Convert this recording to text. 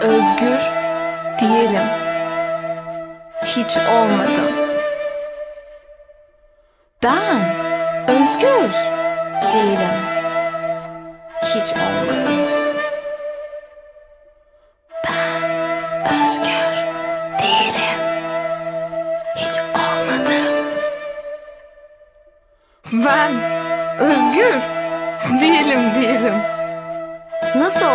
özgür diyelim. Hiç olmadım. Ben özgür değilim. Hiç olmadım. Ben özgür değilim. Hiç olmadım. Ben özgür değilim diyelim.